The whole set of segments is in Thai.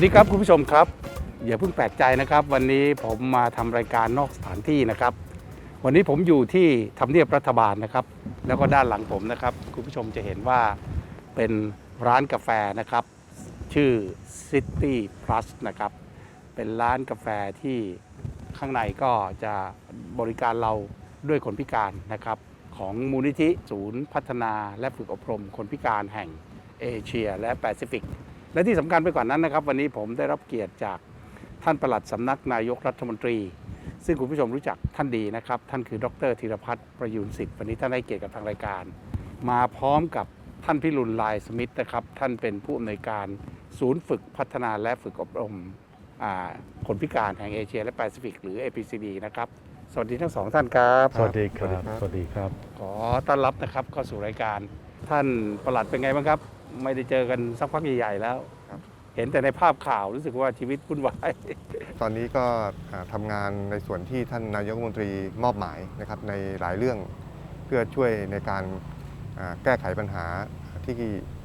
สวัสดีครับคุณผู้ชมครับ อย่าเพิ่งแปลกใจนะครับ วันนี้ผมมาทำรายการนอกสถานที่นะครับ วันนี้ผมอยู่ที่ทำเนียบรัฐบาลนะครับ แล้วก็ด้านหลังผมนะครับ คุณผู้ชมจะเห็นว่าเป็นร้านกาแฟนะครับ ชื่อ City Plus นะครับ เป็นร้านกาแฟที่ข้างในก็จะบริการเราด้วยคนพิการนะครับ ของมูลนิธิศูนย์พัฒนาและฝึกอบรมคนพิการแห่งเอเชียและแปซิฟิก และที่สำคัญไปกว่านั้นนะครับ วันนี้ผมได้รับเกียรติจากท่านปลัดสำนักนายกรัฐมนตรี ซึ่งคุณผู้ชมรู้จักท่านดีนะครับ ท่านคือดรธีรพัฒน์ประยูนสิทธิ์วันนี้ท่านให้เกียรติกับทางรายการ มาพร้อมกับท่านพิรุณลายสมิทธนะครับ ท่านเป็นผู้อำนวยการศูนย์ฝึกพัฒนาและฝึกอบรมอ่าคนพิการแห่งเอเชียและแปซิฟิกหรือ APCD นะครับ สวัสดีทั้งสองท่านครับ สวัสดีครับ สวัสดีครับ ขอต้อนรับนะครับเข้าสู่รายการท่านประหลัดเป็นไงบ้างครับ ไม่ได้เจอกันสักพักใหญ่ๆแล้ว ครับ เห็นแต่ในภาพข่าวรู้สึกว่าชีวิตวุ่นวาย ตอนนี้ก็อ่าทำงานในส่วนที่ท่านนายกรัฐมนตรีมอบหมายนะครับในหลายเรื่องเพื่อช่วยในการอ่าแก้ไขปัญหาที่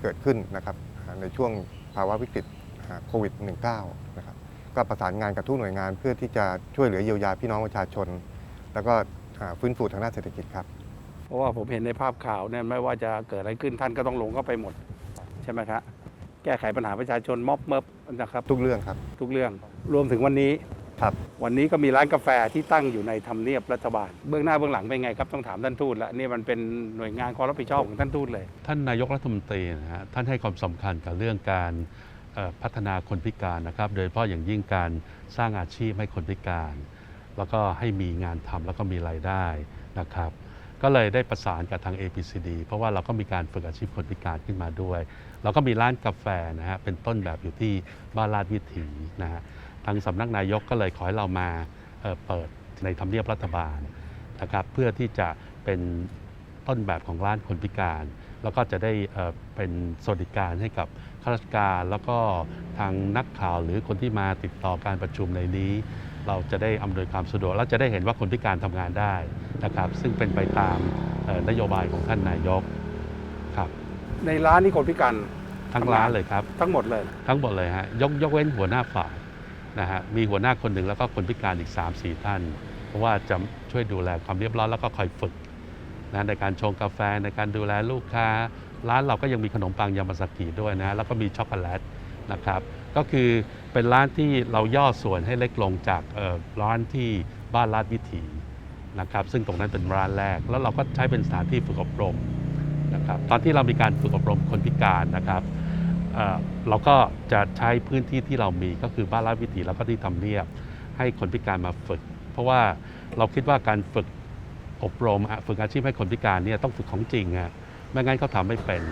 เกิดขึ้นนะครับอ่าในช่วงภาวะวิกฤตอ่าโควิด -19 นะครับก็ประสานงานกับทุกหน่วยงานเพื่อที่จะช่วยเหลือเยียวยาพี่น้องประชาชน แล้วก็อ่าฟื้นฟูทางด้านเศรษฐกิจครับ เพราะว่าผมเห็นในภาพข่าวเนี่ยไม่ว่าจะเกิดอะไรขึ้นท่านก็ต้องลงเข้าไปหมด ใช่ไหมครับแก้ไขปัญหาประชาชนม็อบเมิบนะครับทุกเรื่องครับ ทุกเรื่องรวมถึงวันนี้ครับ วันนี้ก็มีร้านกาแฟที่ตั้งอยู่ในทำเนียบรัฐบาล เบื้องหน้าเบื้องหลังเป็นไงครับต้องถามท่านทูตแล้วนี่มันเป็นหน่วยงานความรับผิดชอบของท่านทูตเลย ท่านนายกรัฐมนตรีนะฮะท่านให้ความสำคัญกับเรื่องการเอ่อพัฒนาคนพิการนะครับ โดยเฉพาะอย่างยิ่งการสร้างอาชีพให้คนพิการ แล้วก็ให้มีงานทำแล้วก็มีรายได้นะครับ ก็เลยได้ประสานกับทาง APCD เพราะว่าเราก็มีการฝึกอาชีพคนพิการขึ้นมาด้วย เราก็มีร้านกาแฟนะฮะเป็นต้นแบบอยู่ที่บ้านลาดวิถีนะฮะทางสำนักนายกก็เลยขอให้เรามาเเปิดในทำเนียบรัฐบาลนะครับเพื่อที่จะเป็นต้นแบบของร้านคนพิการ แล้วก็จะได้เอ่อเป็นสวัสดิการให้กับข้าราชการ แล้วก็ทางนักข่าวหรือคนที่มาติดต่อการประชุมในนี้ เราจะได้อำนวยความสะดวก และจะได้เห็นว่าคนพิการทำงานได้นะครับ ซึ่งเป็นไปตามเอ่อนโยบายของท่านนายกครับ ในร้านนี้คนพิการทั้งร้านเลยครับ ทั้งหมดเลย ทั้งหมดเลยฮะยกยกเว้นหัวหน้าฝ่ายนะฮะมีหัวหน้าคนหนึ่งแล้วก็คนพิการอีก 3-4 ท่าน เพราะว่าจะช่วยดูแลความเรียบร้อยแล้วก็คอยฝึกนะในการชงกาแฟในการดูแลลูกค้า ร้านเราก็ยังมีขนมปังยามาสกิด้วยนะแล้วก็มีช็อกโกแลตนะครับ ก็คือ เป็นร้านที่เราย่อส่วนให้เล็กลงจากร้านที่บ้านลาดวิถีนะครับ ซึ่งตรงนั้นเป็นร้านแรก แล้วเราก็ใช้เป็นสถานที่ฝึกอบรมนะครับ ตอนที่เรามีการฝึกอบรมคนพิการนะครับเเราก็จะใช้พื้นที่ที่เรามีก็คือบ้านราชวิถีแล้วก็ที่ทำเนียบให้คนพิการมาฝึก เพราะว่าเราคิดว่าการฝึกอบรมฝึกอาชีพให้คนพิการเนี่ยต้องฝึกของจริงอะไม่งั้นเขาทำไม่เป็น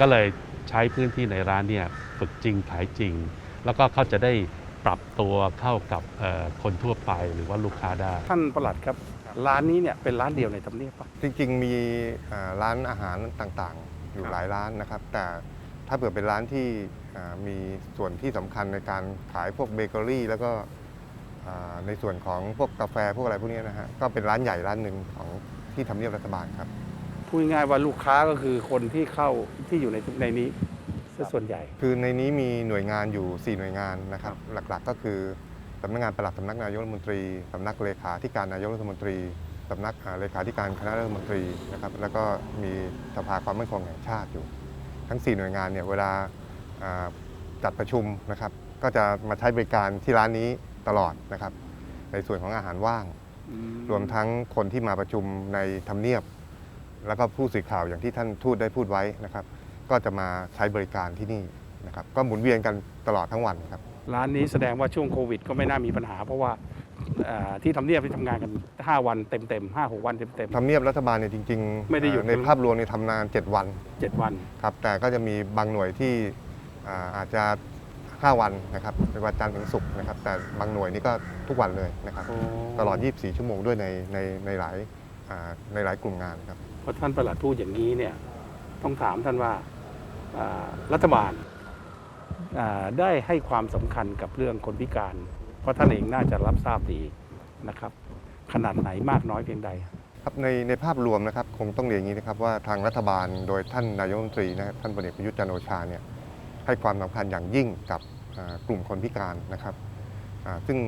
ก็เลยใช้พื้นที่ในร้านเนี่ยฝึกจริงขายจริง แล้วก็เขาจะได้ปรับตัวเข้ากับเอ่อคนทั่วไปหรือว่าลูกค้าได้ ท่านประหลัดครับ ร้านนี้เนี่ยเป็นร้านเดียวในทำเนียบปะจริงๆมีอ่าร้านอาหารต่างๆ อยู่ครับหลายร้านนะครับ แต่ถ้าเผื่อเป็นร้านที่อ่ามีส่วนที่สำคัญในการขายพวกเบเกอรี่ แล้วก็อ่าในส่วนของพวกกาแฟพวกอะไรพวกนี้นะฮะก็เป็นร้านใหญ่ร้านหนึ่งของที่ทำเนียบรัฐบาลครับพูดง่ายๆว่าลูกค้าก็คือคนที่เข้าที่อยู่ในในนี้ ซะส่วนใหญ่ คือในนี้มีหน่วยงานอยู่ 4 หน่วยงานนะครับ หลักๆก็คือสำนักงานปลัดสำนักนายกรัฐมนตรีสำนักเลขาธิการนายกรัฐมนตรีสำนักอ่าเลขาธิการคณะรัฐมนตรีนะครับแล้วก็มีสภาความมั่นคงแห่งชาติอยู่ ทั้ง 4 หน่วยงานเนี่ยเวลาอ่าจัดประชุมนะครับก็จะมาใช้บริการที่ร้านนี้ตลอดนะครับ ในส่วนของอาหารว่าง รวมทั้งคนที่มาประชุมในทำเนียบ แล้วก็ผู้สื่อข่าวอย่างที่ท่านทูตได้พูดไว้นะครับ ก็จะมาใช้บริการที่นี่นะครับก็หมุนเวียนกันตลอดทั้งวันครับร้านนี้แสดงว่าช่วงโควิด ก็ไม่น่ามีปัญหา เพราะว่าอ่าที่ทำเนียบที่ทำงานกัน 5 วันเต็มๆ5 6 วันเต็มทำเนียบรัฐบาลเนี่ยจริงๆไม่ได้หยุดเอ่อในภาพรวมเนี่ยทำงาน 7 วันๆ7วันครับแต่ก็จะมีบางหน่วยที่อ่าอาจจะ 5 วันนะครับเป็นวันจันทร์ถึงศุกร์นะครับแต่บางหน่วยนี่ก็ทุกวันเลยนะครับตลอด 24 ชั่วโมงด้วยในในในหลายอ่าในหลายกลุ่มงานครับพอท่านประหลัดพูดอย่างนี้เนี่ยต้องถามท่านว่าอ่า รัฐบาลได้ให้ความสำคัญกับเรื่องคนพิการ เพราะท่านเองน่าจะรับทราบดีนะครับ ขนาดไหนมากน้อยเพียงใดครับในในภาพรวมนะครับคงต้องเรียนอย่างนี้นะครับว่าทางรัฐบาลโดยท่านนายกรัฐมนตรีนะครับท่านพลเอกประยุทธ์จันทร์โอชาเนี่ยให้ความสำคัญอย่างยิ่งกับกลุ่มคนพิการนะครับซึ่ง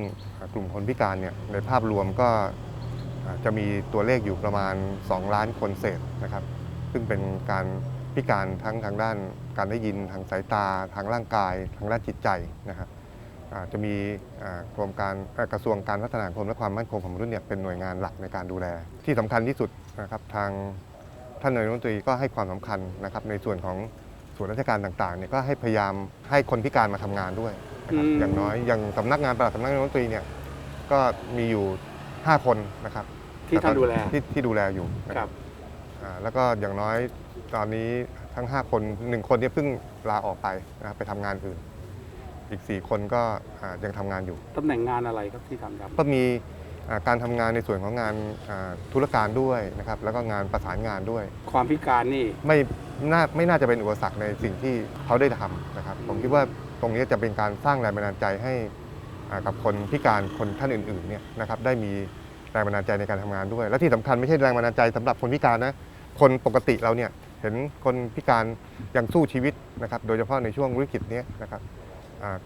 กลุ่มคนพิการเนี่ยในภาพรวมก็จะมีตัวเลขอยู่ประมาณ 2 ล้านคนเศษนะครับ ซึ่งเป็นการ พิการทั้งทางด้านการได้ยินทางสายตา ทางร่างกาย ทางด้านจิตใจนะครับอ่าจะมีอ่าโครงการเอ่อกระทรวงการพัฒนาสังคมและความมั่นคงของมนุษย์เนี่ยเป็นหน่วยงานหลักในการดูแล ที่สำคัญที่สุดนะครับทางท่านนายกรัฐมนตรีก็ให้ความสำคัญนะครับในส่วนของส่วนราชการต่างๆเนี่ยก็ให้พยายามให้คนพิการมาทำงานด้วยนะครับอืมอย่างน้อยอย่างสำนักงานปลัดสำนักนายกรัฐมนตรีเนี่ยก็มีอยู่ 5 คนนะครับที่ท่านดูแลที่ที่ดูแลอยู่นะคครัรับบ อ่าแล้วก็อย่างน้อยตอนนี้ทั้ง 5 คน 1 คนเนี่ยเพิ่งลาออกไปนะครับไปทำงานอื่น อีก 4 คนก็อ่ายังทำงานอยู่ ตำแหน่งงานอะไรครับที่ทำครับ ก็มีอ่าการทำงานในส่วนของงานอ่าธุรการด้วยนะครับแล้วก็งานประสานงานด้วย ความพิการนี่ ไม่น่าไม่น่าจะเป็นอุปสรรคในสิ่งที่เขาได้ทำนะครับ ผมคิดว่าตรงนี้จะเป็นการสร้างแรงบันดาลใจให้อ่ากับคนพิการคนท่านอื่นๆเนี่ยนะครับได้มีแรงบันดาลใจในการทำงานด้วย และที่สำคัญไม่ใช่แรงบันดาลใจสำหรับคนพิการนะ คนปกติเราเนี่ยเห็นคนพิการยังสู้ชีวิตนะครับ โดยเฉพาะในช่วงวิกฤตนี้นะครับ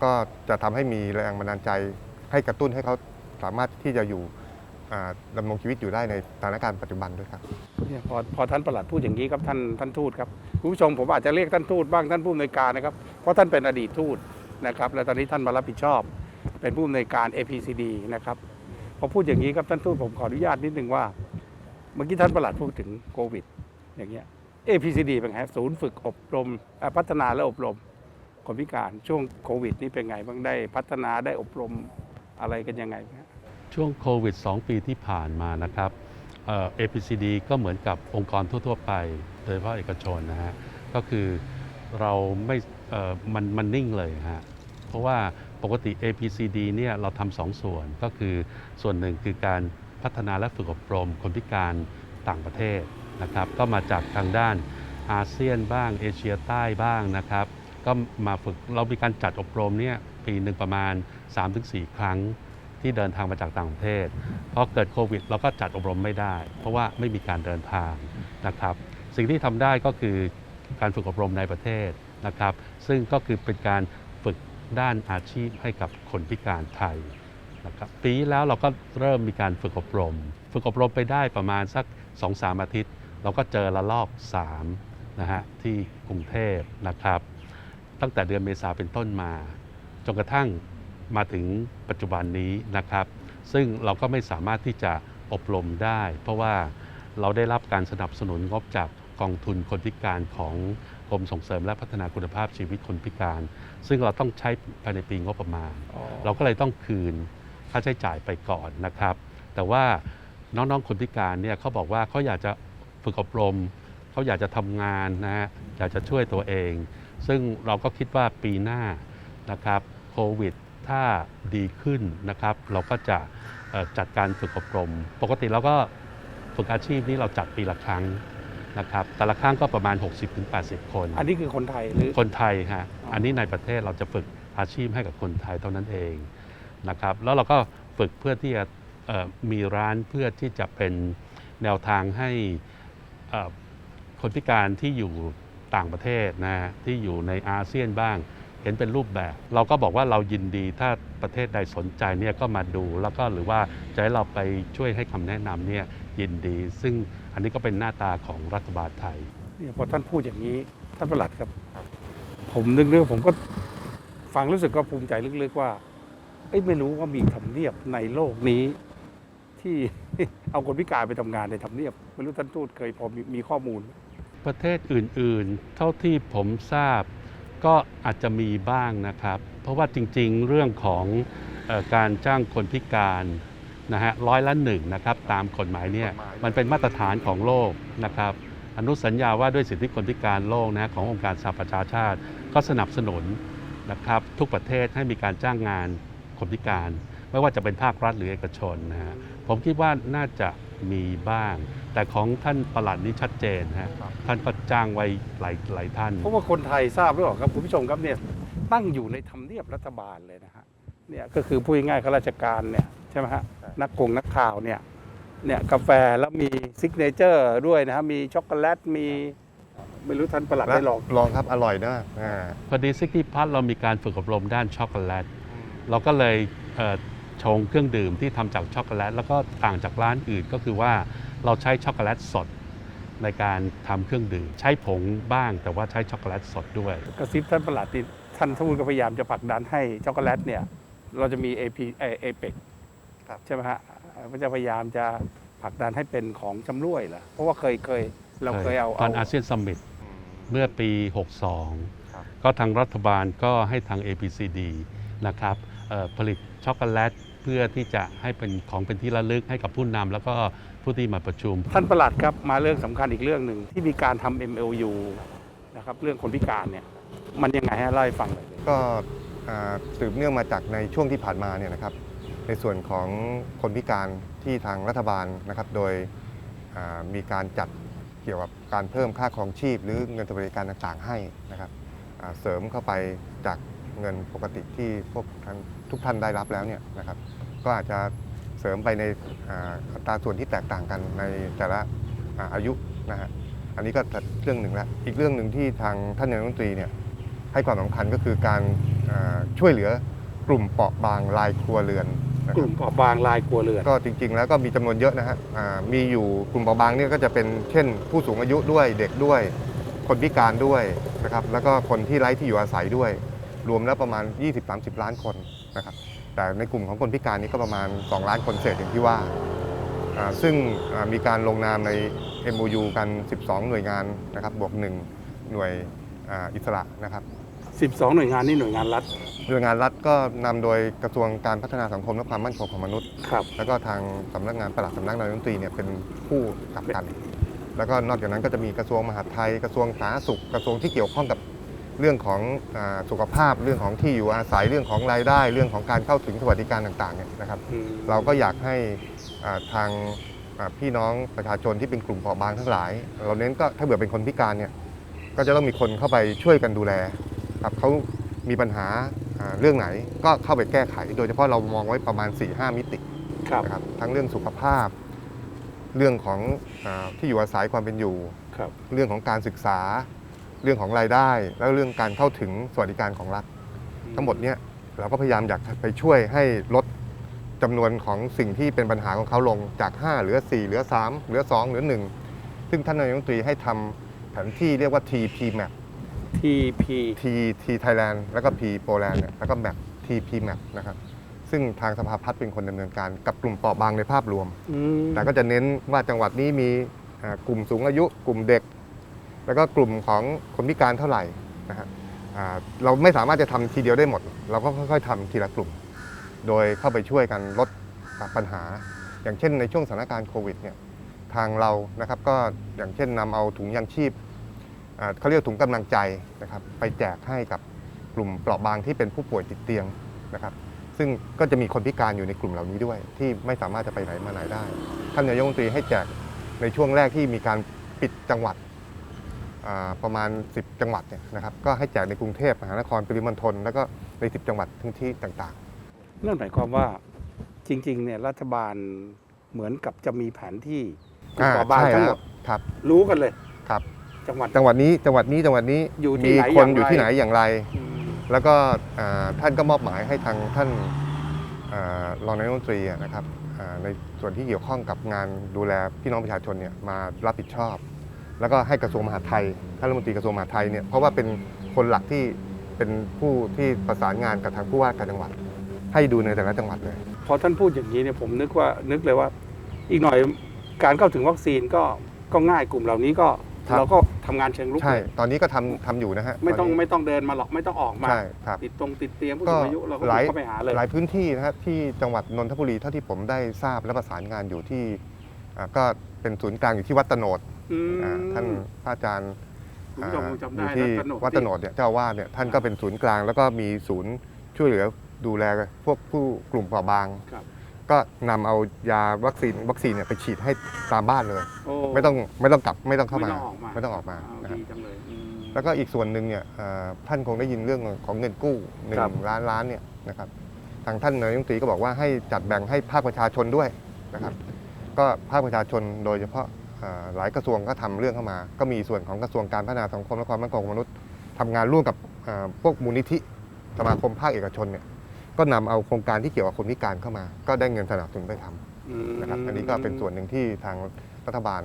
ก็จะทำให้มีแรงบันดาลใจให้กระตุ้นให้เขาสามารถที่จะอยู่ดำรงชีวิตอยู่ได้ในสถานการณ์ปัจจุบันด้วยครับเนี่ยพอพอท่านประหลัดพูดอย่างนี้ครับท่านท่านทูตครับคุณผู้ชมผมอาจจะเรียกท่านทูตบ้างท่านผู้อำนวยการนะครับเพราะท่านเป็นอดีตทูตนะครับและตอนนี้ท่านมารับผิดชอบ เป็นผู้อำนวยการ APCD นะครับพอพูดอย่างนี้ครับท่านทูตผมขออนุญาตนิดนึงว่า เมื่อกี้ท่านประหลัดพูดถึงโควิด อย่างเงี้ย APCD เป็นไงครับศูนย์ฝึกอบรมพัฒนาและอบรมคนพิการช่วงโควิด นี่เป็นไงบ้างได้พัฒนาได้อบรมอะไรกันยังไงช่วงโควิด 2 ปีที่ผ่านมานะครับเอ่อ APCD ก็เหมือนกับองค์กรทั่ว ๆ ไป โดยเฉพาะเอกชนนะฮะก็คือเราไม่เอ่อมันมันนิ่งเลยฮะเพราะว่าปกติ APCD เนี่ยเราทำสองส่วนก็คือส่วนหนึ่งคือการพัฒนาและฝึกอบรมคนพิการต่างประเทศ นะครับก็มาจากทางด้านอาเซียนบ้างเอเชียใต้บ้างนะครับ ก็มาฝึกเรามีการจัดอบรมเนี่ยปีหนึ่งประมาณ 3-4 ครั้งที่เดินทางมาจากต่างประเทศพอเกิดโควิด เราก็จัดอบรมไม่ได้ เพราะว่าไม่มีการเดินทางนะครับ สิ่งที่ทำได้ก็คือการฝึกอบรมในประเทศนะครับ ซึ่งก็คือเป็นการฝึกด้านอาชีพให้กับคนพิการไทยนะครับปีแล้วเราก็เริ่มมีการฝึกอบรม ฝึกอบรมไปได้ประมาณสัก 2-3 อาทิตย์ เราก็เจอละลอก3นะฮะที่กรุงเทพนะครับ ตั้งแต่เดือนเมษาเป็นต้นมา จนกระทั่งมาถึงปัจจุบันนี้นะครับ ซึ่งเราก็ไม่สามารถที่จะอบรมได้ เพราะว่าเราได้รับการสนับสนุนงบจากกองทุนคนพิการของกรมส่งเสริมและพัฒนาคุณภาพชีวิตคนพิการ ซึ่งเราต้องใช้ภายในปีงบประมาณ เราก็เลยต้องคืนค่าใช้จ่ายไปก่อนนะครับ แต่ว่าน้องๆคนพิการเนี่ยเขาบอกว่าเขาอยากจะ ฝึกอบรม เขาอยากจะทำงานนะฮะอยากจะช่วยตัวเอง ซึ่งเราก็คิดว่าปีหน้านะครับโควิดถ้าดีขึ้นนะครับ เราก็จะเอ่อจัดการฝึกอบรม ปกติเราก็ฝึกอาชีพนี้เราจัดปีละครั้งนะครับแต่ละครั้งก็ประมาณ 60-80 คน อันนี้คือคนไทยหรือคนไทยฮะอันนี้ในประเทศเราจะฝึกอาชีพให้กับคนไทยเท่านั้นเองนะครับ แล้วเราก็ฝึกเพื่อที่จะเอ่อมีร้านเพื่อที่จะเป็นแนวทางให้เอ่อ คนพิการที่อยู่ต่างประเทศนะที่อยู่ในอาเซียนบ้าง เห็นเป็นรูปแบบ เราก็บอกว่าเรายินดีถ้าประเทศใดสนใจเนี่ยก็มาดูแล้วก็หรือว่าจะให้เราไปช่วยให้คำแนะนำเนี่ยยินดี ซึ่งอันนี้ก็เป็นหน้าตาของรัฐบาลไทยเนี่ยพอท่านพูดอย่างนี้ท่านประหลัดครับ ผมนึกเรื่องผมก็ฟังรู้สึกก็ภูมิใจลึกๆว่าเอ้ยไม่รู้ว่ามีทำเนียบในโลกนี้ ที่เอาคนพิการไปทำงานในทำเนียบไม่รู้ท่านทูตเคยพอมีมีข้อมูลไหมประเทศอื่นๆ เท่าที่ผมทราบ ก็อาจจะมีบ้างนะครับ เพราะว่าจริงๆ เรื่องของเออการจ้างคนพิการนะฮะร้อยละหนึ่งนะครับ ตามกฎหมายเนี่ยกฎหมายมันเป็นมาตรฐานของโลกนะครับ อนุสัญญาว่าด้วยสิทธิคนพิการโลกนะฮะขององค์การสหประชาชาติ ก็สนับสนุนนะครับ ทุกประเทศให้มีการจ้างงานคนพิการ ไม่ว่าจะเป็นภาครัฐหรือเอกชนนะฮะ ผมคิดว่าน่าจะมีบ้าง แต่ของท่านประหลัดนี้ชัดเจนฮะครับท่านก็จ้างไว้หลายหลายท่าน เพราะว่าคนไทยทราบหรือเปล่าครับคุณผู้ชมครับเนี่ยตั้งอยู่ในทำเนียบรัฐบาลเลยนะฮะเนี่ยก็คือพูดง่ายๆข้าราชการเนี่ยใช่ไหมฮะใช่นักกงนักข่าวเนี่ยเนี่ยกาแฟแล้วมีซิกเนเจอร์ด้วยนะฮะมีช็อกโกแลตมีไม่รู้ท่านประหลัดและได้ลองลองครับอร่อยนะอ่าพอดีซิกที่พัทเรามีการฝึกอบรมด้านช็อกโกแลตเราก็เลยเอ่อ ชงเครื่องดื่มที่ทำจากช็อกโกแลตแล้วก็ต่างจากร้านอื่นก็คือว่าเราใช้ช็อกโกแลตสดในการทำเครื่องดื่ม ใช้ผงบ้าง แต่ว่าใช้ช็อกโกแลตสดด้วย กระซิบท่านประหลัดที่ท่านทูตก็พยายามจะผลักดันให้ช็อกโกแลตเนี่ยเราจะมี AP เอเอเปกครับใช่ไหมฮะก็จะพยายามจะผลักดันให้เป็นของชำร่วยเหรอเพราะว่าเคยเคยเราเคยเอาตอนอาเอาเซียนซัมมิตเมื่อปีครับ62 ก็ทางรัฐบาลก็ให้ทาง APCD นะครับเอ่อผลิตช็อกโกแลต เพื่อที่จะให้เป็นของเป็นที่ระลึกให้กับผู้นำแล้วก็ผู้ที่มาประชุม ท่านประหลัดครับมาเรื่องสำคัญอีกเรื่องหนึ่งที่มีการทำ MLU นะครับเรื่องคนพิการเนี่ยมันยังไงฮะเล่าให้ฟังหน่อยเลยก็อ่าสืบเนื่องมาจากในช่วงที่ผ่านมาเนี่ยนะครับ ในส่วนของคนพิการที่ทางรัฐบาลนะครับโดยอ่ามีการจัดเกี่ยวกับการเพิ่มค่าครองชีพ หรือเงินสวัสดิการต่างๆให้นะครับอ่าเสริมเข้าไปจากเงินปกติที่พวกท่าน ทุกท่านได้รับแล้วเนี่ยนะครับก็อาจจะเสริมไปในอ่าอัตราส่วนที่แตกต่างกันในแต่ละอ่าอายุนะฮะอันนี้ก็เรื่องหนึ่งแล้วอีกเรื่องหนึ่งที่ทางท่านนายกรัฐมนตรีเนี่ยให้ความสำคัญก็คือการเอ่อช่วยเหลือกลุ่มเปราะบางรายครัวเรือนนะกครัลุ่บมเปราะบางรายครัวเรือนก็จริง ๆ แล้วก็มีจำนวนเยอะนะฮะอ่ามีอยู่กลุ่มเปราะบางเนี่ยก็จะเป็นเช่น ผู้สูงอายุด้วยเด็กด้วย คนพิการด้วยนะครับแล้วก็คนที่ไร้ที่อยู่อาศัยด้วย รวมแล้วประมาณ 20-30 ล้านคน นะครับแต่ในกลุ่มของคนพิการนี่ก็ประมาณ 2 ล้านคนเศษอย่างที่ว่าอ่าซึ่งอ่ามีการลงนามใน MOU กัน 12 หน่วยงานนะครับบวกหนึ่งหน่วยอ่าอิสระนะครับ 12 หน่วยงานนี่หน่วยงานรัฐ หน่วยงานรัฐก็นำโดยกระทรวงการพัฒนาสังคมและความมั่นคงของมนุษย์ครับแล้วก็ทางสำนักงานปลัดสำนักนายกรัฐมนตรีเนี่ยเป็นผู้กับกันแล้วก็นอกจากนั้นก็จะมีกระทรวงมหาดไทยกระทรวงสาธารณสุขกระทรวงที่เกี่ยวข้องกับ เรื่องของอาสุขภาพเรื่องของที่อยู่อาศัยเรื่องของรายได้ เรื่องของการเข้าถึงสวัสดิการต่างๆเนี่ยนะครับอืมเราก็อยากให้อ่าทางอ่าพี่น้องประชาชนที่เป็นกลุ่มเปราะบางทั้งหลาย เราเน้นก็ถ้าเบื่อเป็นคนพิการเนี่ยก็จะต้องมีคนเข้าไปช่วยกันดูแลครับเขามีปัญหาอ่าเรื่องไหนก็เข้าไปแก้ไข โดยเฉพาะเรามองไว้ประมาณ 4-5 มิติครับนะครับทั้งเรื่องสุขภาพ เรื่องของอาที่อยู่อาศัยความเป็นอยู่ครับเรื่องของการศึกษา เรื่องของรายได้ แล้วเรื่องการเข้าถึงสวัสดิการของรัฐ ทั้งหมดเนี่ยเราก็พยายามอยากไปช่วยให้ลดจำนวนของสิ่งที่เป็นปัญหาของเขาลงจาก 5 เหลือ 4 เหลือ 3 เหลือ 2 เหลือ 1 ซึ่งท่านนายกรัฐมนตรีให้ทำแผนที่เรียกว่า TP Map TP T T Thailand แล้วก็ P Poland เนี่ยแล้วก็ Map TP Map นะครับซึ่งทางสภาพัฒน์เป็นคนดำเนินการกับกลุ่มเปราะบางในภาพรวมอืมแต่ก็จะเน้นว่าจังหวัดนี้มีอ่ากลุ่มสูงอายุ กลุ่มเด็ก แล้วก็กลุ่มของคนพิการเท่าไหร่นะฮะเราไม่สามารถจะทำทีเดียวได้หมด เราก็ค่อยๆทำทีละกลุ่ม โดยเข้าไปช่วยกันลดปัญหา อย่างเช่นในช่วงสถานการณ์โควิดเนี่ยทางเรานะครับก็อย่างเช่นนำเอาถุงยางชีพเขาเรียกถุงกำลังใจนะครับไปแจกให้กับกลุ่มเปราะบางที่เป็นผู้ป่วยติดเตียงนะครับ ซึ่งก็จะมีคนพิการอยู่ในกลุ่มเหล่านี้ด้วย ที่ไม่สามารถจะไปไหนมาไหนได้ ท่านนายกรัฐมนตรีให้แจกในช่วงแรกที่มีการปิดจังหวัด ประมาณ 10 จังหวัดเนี่ยนะครับก็ให้แจกในกรุงเทพมหานครปริมณฑลแล้วก็ใน 10 จังหวัดทั้งที่ต่างนั่นหมายความว่าจริงๆเนี่ยรัฐบาลเหมือนกับจะมีแผนที่ๆกลุ่มเปราะบางทั้งหมดครับ รู้กันเลยครับ จังหวัดจังหวัดนี้จังหวัดนี้จังหวัดนี้อยู่ที่มีไหนคนอย่างไรอยู่ที่ไหนอย่างไรอืมแล้วก็อ่าท่านก็มอบหมายให้ทางท่านอารองนายกรัฐมนตรีอะนะครับอ่าในส่วนที่เกี่ยวข้องกับงานดูแลพี่น้องประชาชนเนี่ยมารับผิดชอบ แล้วก็ให้กระทรวงมหาดไทยท่านรัฐมนตรีกระทรวงมหาดไทยเนี่ยเพราะว่าเป็นคนหลักที่เป็นผู้ที่ประสานงานกับทางผู้ว่าการจังหวัด ให้ดูในแต่ละจังหวัดเลย พอท่านพูดอย่างนี้เนี่ยผมนึกว่านึกเลยว่า อีกหน่อยการเข้าถึงวัคซีนก็ก็ง่ายกลุ่มเหล่านี้ก็ครับ เราก็ทำงานเชิงลุกใช่เลยตอนนี้ก็ทำทำอยู่นะฮะไม่ต้องนนี้ไม่ต้องเดินมาหรอกไม่ต้องออกมา ใช่ครับ ติดตรงติดเตียงผู้ก็สูงอายุเราก็หลายเข้าไปหาเลย หลายพื้นที่นะครับที่จังหวัดนนทบุรีเท่าที่ผมได้ทราบและประสานงานอยู่ที่อ่าก็เป็นศูนย์กลางอยู่ที่วัดตะโนด อืม อ่าท่านพระอาจารย์คุณผู้ชมคงจำอได้ยู่ที่วัดตะโนดวัดตะโนดเนี่ยเจ้าอาวาสเนี่ยท่านก็เป็นศูนย์กลาง แล้วก็มีศูนย์ช่วยเหลือดูแลพวกผู้กลุ่มเปราะบาง ครับ ก็นำเอายาวัคซีนวัคซีนเนี่ยไปฉีดให้ตามบ้านเลยโอ้ไม่ต้องไม่ต้องกลับไม่ต้องเข้าไม่มาต้องออกมาไม่ต้องออกมาอ้วนะครับดีจังเลยอืม แล้วก็อีกส่วนหนึ่งเนี่ยเอ่อท่านคงได้ยินเรื่องของเงินกู้หนึ่ครับงล้านล้านเนี่ยนะครับทางท่านนายกรัฐมนตรีก็บอกว่าให้จัดแบ่งให้ภาคประชาชนด้วยนะครับ ก็ภาคประชาชนโดยเฉพาะเอ่อ หลายกระทรวงก็ทำเรื่องเข้ามา ก็มีส่วนของกระทรวงการพัฒนาสังคมและความมั่นคงของมนุษย์ทำงานร่วมกับเอ่อพวกมูลนิธิสมาคมภาคเอกชนเนี่ยก็นำเอาโครงการที่เกี่ยวกับคนพิการเข้ามา ก็ได้เงินสนับสนุนไปทำนะครับอันนี้ก็เป็นส่วนหนึ่งที่ทางรัฐบาล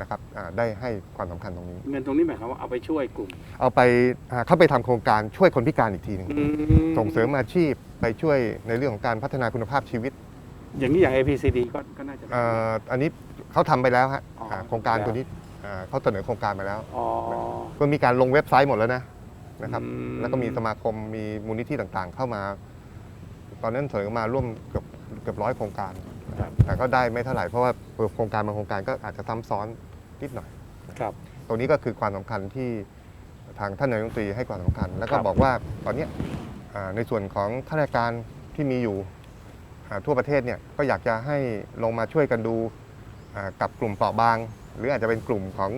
นะครับอ่าได้ให้ความสำคัญตรงนี้ เงินตรงนี้หมายความว่าเอาไปช่วยกลุ่ม เอาไปอ่าเข้าไปทำโครงการช่วยคนพิการอีกทีหนึ่งส่งเสริมอาชีพไปช่วยในเรื่องของการพัฒนาคุณภาพชีวิต อย่างนี้อย่าง APCD ก็ก็น่าจะ เอ่ออันนี้เขาทำไปแล้วฮะอ๋ออ่าโครงการแล้ว ตัวนี้อ่าเขาเสนอโครงการมาแล้วอ๋อ ก็มีการลงเว็บไซต์หมดแล้วนะนะครับ อืม แล้วก็มีสมาคมมีมูลนิธิต่างๆ เข้ามา ตอนนั้นเสนอมาร่วมเกือบเกือบร้อยโครงการนะครับแต่ก็ได้ไม่เท่าไหร่เพราะว่าโครงการบางโครงการก็อาจจะซ้ำซ้อนนิดหน่อย ครับ ตรงนี้ก็คือความสำคัญที่ทางท่านนายกรัฐมนตรีให้ความสำคัญ แล้วก็ครับ บอกว่าตอนเนี้ยอ่าในส่วนของข้าราชการที่มีอยู่อ่า ทั่วประเทศเนี่ยก็อยากจะให้ลงมาช่วยกันดูอ่ากับกลุ่มเปราะบาง หรืออาจจะเป็นกลุ่มของ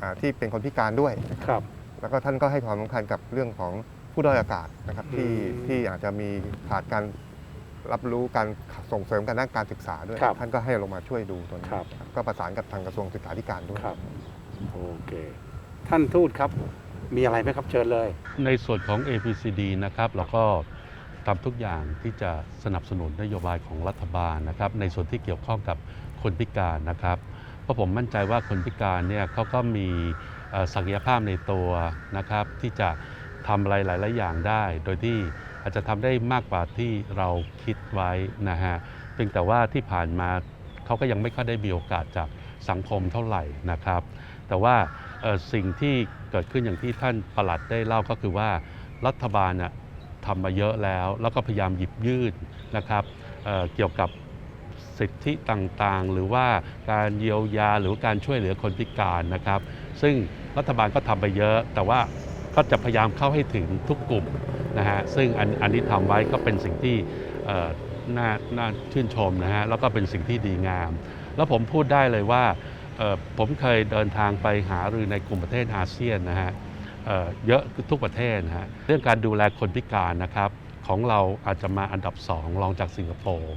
อาที่เป็นคนพิการด้วยนะครับครับแล้วก็ท่านก็ให้ความสำคัญกับเรื่องของผู้ด้อยโอกาสนะครับที่อืมที่อาจจะมีขาดการรับรู้การส่งเสริมการด้านการศึกษาด้วยครับท่านก็ให้ลงมาช่วยดูตัวนี้ครับครับก็ประสานกับทางกระทรวงศึกษาธิการด้วยครับโอเคท่านทูตครับมีอะไรไหมครับเชิญเลย ในส่วนของ APCD นะครับเราก็ ทำทุกอย่างที่จะสนับสนุนนโยบายของรัฐบาลนะครับ ในส่วนที่เกี่ยวข้องกับคนพิการนะครับ เพราะผมมั่นใจว่าคนพิการเนี่ยเขาก็มีศักยภาพในตัวนะครับ ที่จะทำอะไรหลาย ๆ อย่างได้ โดยที่อาจจะทำได้มากกว่าที่เราคิดไว้นะฮะเพียงแต่ว่าที่ผ่านมาเขาก็ยังไม่ค่อยได้มีโอกาสจากสังคมเท่าไหร่นะครับ แต่ว่าสิ่งที่เกิดขึ้นอย่างที่ท่านประหลัดได้เล่าก็คือว่ารัฐบาลน่ะ ทำมาเยอะแล้ว แล้วก็พยายามหยิบยื่นนะครับเเกี่ยวกับสิทธิต่างๆ หรือว่าการเยียวยาหรือการช่วยเหลือคนพิการนะครับ ซึ่งรัฐบาลก็ทำไปเยอะ แต่ว่าก็จะพยายามเข้าให้ถึงทุกกลุ่มนะฮะซึ่งอันอันนี้ทำไว้ก็เป็นสิ่งที่น่าน่าชื่นชมนะฮะแล้วก็เป็นสิ่งที่ดีงาม แล้วผมพูดได้เลยว่าผมเคยเดินทางไปหารือในกลุ่มประเทศอาเซียนนะฮะ เเยอะทุกประเทศนะฮะเรื่องการดูแลคนพิการนะครับ ของเราอาจจะมาอันดับสองรองจากสิงคโปร์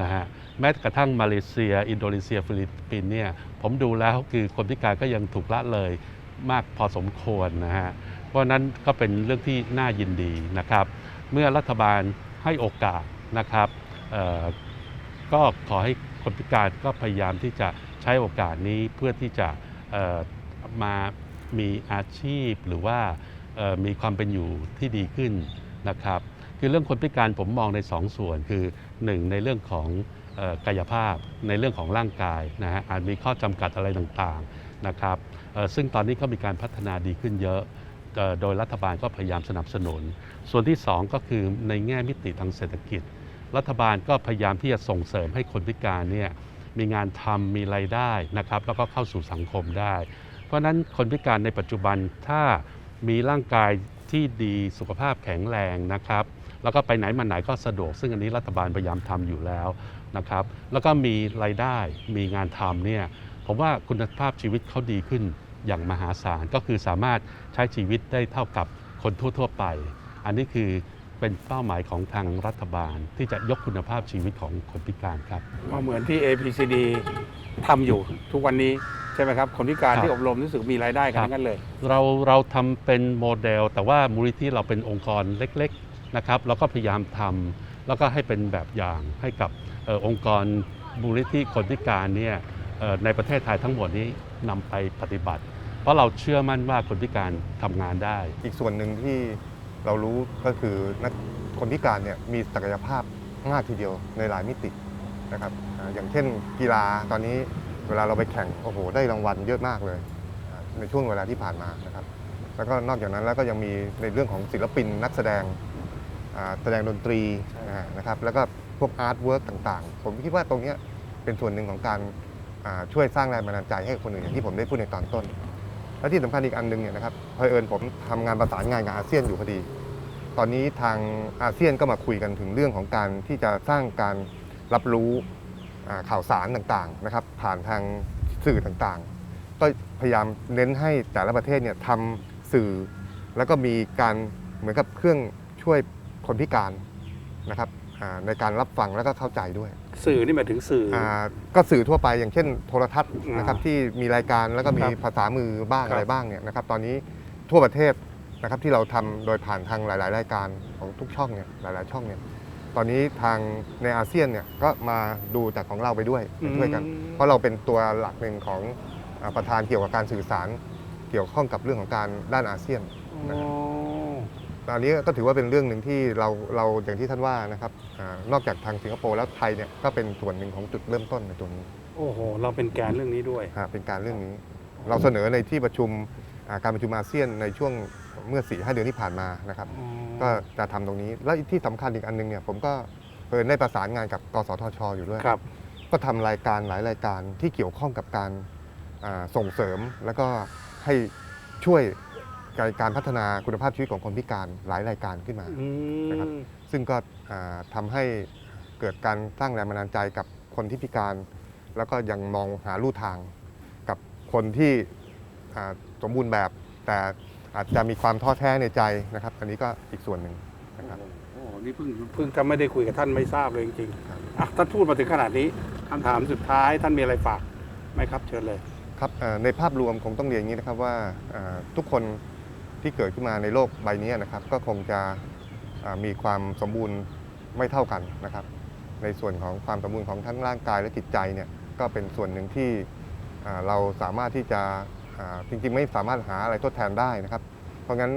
นะฮะแม้กระทั่งมาเลเซีย อินโดนีเซีย ฟิลิปปินเนี่ยผมดูแล้วคือคนพิการก็ยังถูกละเลยมากพอสมควรนะฮะเพราะนั้นก็เป็นเรื่องที่น่ายินดีนะครับ เมื่อรัฐบาลให้โอกาสนะครับก็ขอให้คนพิการก็พยายามที่จะใช้โอกาสนี้เพื่อที่จะมา มีอาชีพหรือว่ามีความเป็นอยู่ที่ดีขึ้นนะครับคือเรื่องคนพิการผมมองในสองส่วนคือหนึ่งในเรื่องของออกายภาพในเรื่องของร่างกายนะฮะอาจมีข้อจำกัดอะไรต่างๆนะครับซึ่งตอนนี้ก็มีการพัฒนาดีขึ้นเยอะ โดยรัฐบาลก็พยายามสนับสนุน ส่วนที่สองก็คือในแง่มิติทางเศรษฐกิจ รัฐบาลก็พยายามที่จะส่งเสริมให้คนพิการเนี่ยมีงานทำมีไรายได้นะครับแล้วก็เข้าสู่สังคมได้ เพราะนั้นคนพิการในปัจจุบันถ้ามีร่างกายที่ดีสุขภาพแข็งแรงนะครับ แล้วก็ไปไหนมาไหนก็สะดวก ซึ่งอันนี้รัฐบาลพยายามทำอยู่แล้วนะครับ แล้วก็มีรายได้มีงานทำเนี่ยผมว่าคุณภาพชีวิตเขาดีขึ้นอย่างมหาศาลก็คือสามารถใช้ชีวิตได้เท่ากับคนทั่ว ๆ ไป อันนี้คือเป็นเป้าหมายของทางรัฐบาลที่จะยกคุณภาพชีวิตของคนพิการครับก็เหมือนที่ APCD ทำอยู่ทุกวันนี้ ใช่ไหมครับคนพิการครับที่อบรมรู้สึกมีรายได้กันครับทั้งนั้นเลย เราเราทำเป็นโมเดล แต่ว่ามูลนิธิเราเป็นองค์กรเล็กๆนะครับเราก็พยายามทำแล้วก็ให้เป็นแบบอย่างให้กับเออองค์กรมูลนิธิคนพิการเนี่ยเอ่อในประเทศไทยทั้งหมดนี้นำไปปฏิบัติ เพราะเราเชื่อมั่นว่าคนพิการทำงานได้ อีกส่วนหนึ่งที่เรารู้ก็คือนักคนพิการเนี่ยมีศักยภาพมากทีเดียวในหลายมิตินะครับอ่าอย่างเช่นกีฬาตอนนี้ เวลาเราไปแข่งโอ้โหได้รางวัลเยอะมากเลยอ่าในช่วงเวลาที่ผ่านมานะครับ แล้วก็นอกจากนั้นแล้วก็ยังมีในเรื่องของศิลปินนักแสดงอ่าแสดงดนตรีอ่านะครับ แล้วก็พวกอาร์ตเวิร์กต่างๆ ผมคิดว่าตรงเนี้ยเป็นส่วนหนึ่งของการอ่าช่วยสร้างแรงบันดาลใจให้กับคนอื่นอย่างที่ผมได้พูดในตอนต้น และที่สำคัญอีกอันหนึงเนี่ยนะครับเพอเอิญผมทำงานประสานงานกับอาเซียนอยู่พอดี ตอนนี้ทางอาเซียนก็มาคุยกันถึงเรื่องของการที่จะสร้างการรับรู้อ่า ข่าวสารต่างๆนะครับ ผ่านทางสื่อต่างๆ ก็พยายามเน้นให้แต่ละประเทศเนี่ยทำสื่อ แล้วก็มีการเหมือนกับเครื่องช่วยคนพิการนะครับอ่าในการรับฟังแล้วก็เข้าใจด้วย สื่อนี่หมายถึงสื่อออ่าก็สื่อทั่วไปอย่างเช่น โทรทัศน์นะครับอ่าที่มีรายการแล้วก็มีครับภาษามือบ้างครับอะไรบ้างเนี่ยนะครับตอนนี้ทั่วประเทศนะครับที่เราทำโดยผ่านทางหลาย ๆ รายการของทุกช่องเนี่ยหลาย ๆ ช่องเนี่ย ตอนนี้ทางในอาเซียนเนี่ยก็มาดูจากของเราไปด้วยไปช่วยกัน อืม เพราะเราเป็นตัวหลักหนึ่งของอาประธานเกี่ยวกับการสื่อสาร เกี่ยวข้องกับเรื่องของการด้านอาเซียนอ๋อตอนนี้ก็ถือว่าเป็นเรื่องหนึ่งที่เราเราอย่างที่ท่านว่านะครับอานอกจากทางสิงคโปร์แล้วไทยเนี่ยก็เป็นส่วนหนึ่งของจุดเริ่มต้นในตัวนี้โอ้โห เราเป็นแกนเรื่องนี้ด้วย ฮะเป็นการเรื่องนี้ เราเสนอในที่ประชุมอ่าการประชุมอาเซียนในช่วงเมื่อ4ีหเดือนที่ผ่านมานะครับ ก็จะทำตรงนี้ และที่สำคัญอีกอันหนึงเนี่ยผมก็เปิดได้ประสานงานกับกสทช อยู่ด้วยครับก็ทำรายการหลายรายการที่เกี่ยวข้องกับการอ่าส่งเสริมแล้วก็ให้ช่วยการการพัฒนาคุณภาพชีวิตของคนพิการหลายรายการขึ้นมาอืนะครับมซึ่งก็อ่าทำให้เกิดการสร้างแรงบันดาลใจกับคนที่พิการ แล้วก็ยังมองหาลู่ทางกับคนที่อ่าสมบูรณ์แบบแต่ อาจจะมีความท้อแท้ในใจนะครับ อันนี้ก็อีกส่วนหนึ่งนะครับ โอ้โหนี่เพิ่งเพิ่งจะไม่ได้คุยกับท่านไม่ทราบเลยจริงครับ ๆอะท่านพูดมาถึงขนาดนี้คำถามสุดท้ายท่านมีอะไรฝากไหมครับ เชิญเลย ครับเอ่อในภาพรวมคงต้องเรียนอย่างนี้นะครับว่าเอ่อทุกคนที่เกิดขึ้นมาในโลกใบนี้นะครับ ก็คงจะอ่ามีความสมบูรณ์ไม่เท่ากันนะครับ ในส่วนของความสมบูรณ์ของทั้งร่างกายและจิตใจเนี่ยก็เป็นส่วนหนึ่งที่อ่าเราสามารถที่จะอ่า จริงๆ ไม่สามารถหาอะไรทดแทนได้นะครับ เพราะงั้น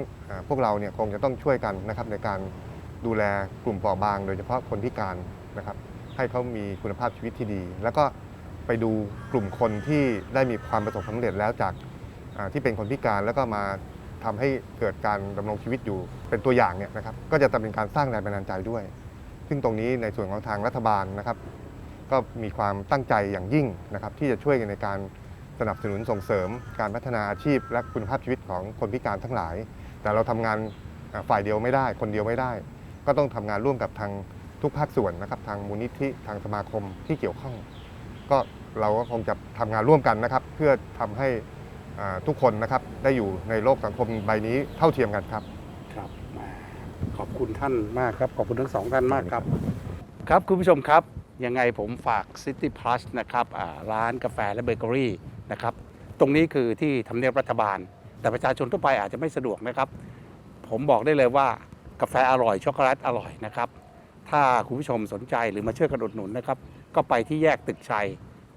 พวกเราเนี่ยคงจะต้องช่วยกันนะครับในการดูแลกลุ่มเปราะบาง โดยเฉพาะคนพิการนะครับ ให้เขามีคุณภาพชีวิตที่ดี แล้วก็ไปดูกลุ่มคนที่ได้มีความประสบความสำเร็จแล้วจากที่เป็นคนพิการแล้วก็มาทำให้เกิดการดำรงชีวิตอยู่เป็นตัวอย่างเนี่ยนะครับ ก็จะเป็นการสร้างแรงบันดาลใจด้วย ซึ่งตรงนี้ในส่วนของทางรัฐบาลนะครับ ก็มีความตั้งใจอย่างยิ่งนะครับ ที่จะช่วยกันในการ สนับสนุนส่งเสริมการพัฒนาอาชีพ และคุณภาพชีวิตของคนพิการทั้งหลาย แต่เราทำงานอ่าฝ่ายเดียวไม่ได้ คนเดียวไม่ได้ ก็ต้องทำงานร่วมกับทางทุกภาคส่วนนะครับ ทางมูลนิธิทางสมาคมที่เกี่ยวข้อง ก็เราก็คงจะทำงานร่วมกันนะครับ เพื่อทำให้อ่าทุกคนนะครับได้อยู่ในโลกสังคมใบนี้เท่าเทียมกันครับครับแหมขอบคุณท่านมากครับ ขอบคุณทั้งสองท่านมากครับ ครับคุณผู้ชมครับยังไงผมฝาก City Plus นะครับอ่าร้านกาแฟและเบเกอรี่ นะครับ ตรงนี้คือที่ทำเนียบรัฐบาล แต่ประชาชนทั่วไปอาจจะไม่สะดวกนะครับ ผมบอกได้เลยว่ากาแฟอร่อยช็อกโกแลตอร่อยนะครับ ถ้าคุณผู้ชมสนใจหรือมาช่วยกันอุดหนุนนะครับ ก็ไปที่แยกตึกชัย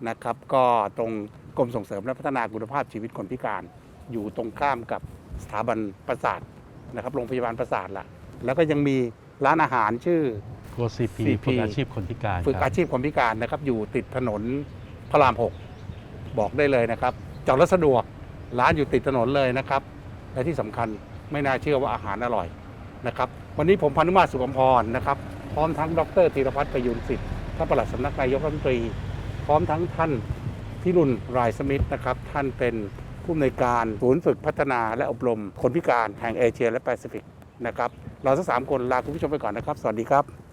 นะครับ ก็ตรงกรมส่งเสริมและพัฒนาคุณภาพชีวิตคนพิการ อยู่ตรงข้ามกับสถาบันประสาทนะครับโรงพยาบาลประสาทละแล้วก็ยังมีร้านอาหารชื่อ โกซีพี CP ฝึกอาชีพคนพิการฝึกครับ อาชีพคนพิการนะครับ อยู่ติดถนนพระรามหก บอกได้เลยนะครับจอดรถสะดวกร้านอยู่ติดถนนเลยนะครับ และที่สำคัญไม่น่าเชื่อว่าอาหารอร่อยนะครับ วันนี้ผมพานุมาตรสุขมพรนะครับพร้อมทั้งดรธีรพัฒน์ประยุนสิทธิ์ท่านปลัดสำนักนายกรัฐมนตรี พร้อมทั้งท่านพิรุณรายสมิธนะครับ ท่านเป็นผู้อำนวยการศูนย์ฝึกพัฒนาและอบรมคนพิการแห่งเอเชียและแปซิฟิกนะครับเราทั้งสามคนลาคุณผู้ชมไปก่อนนะครับ สวัสดีครับ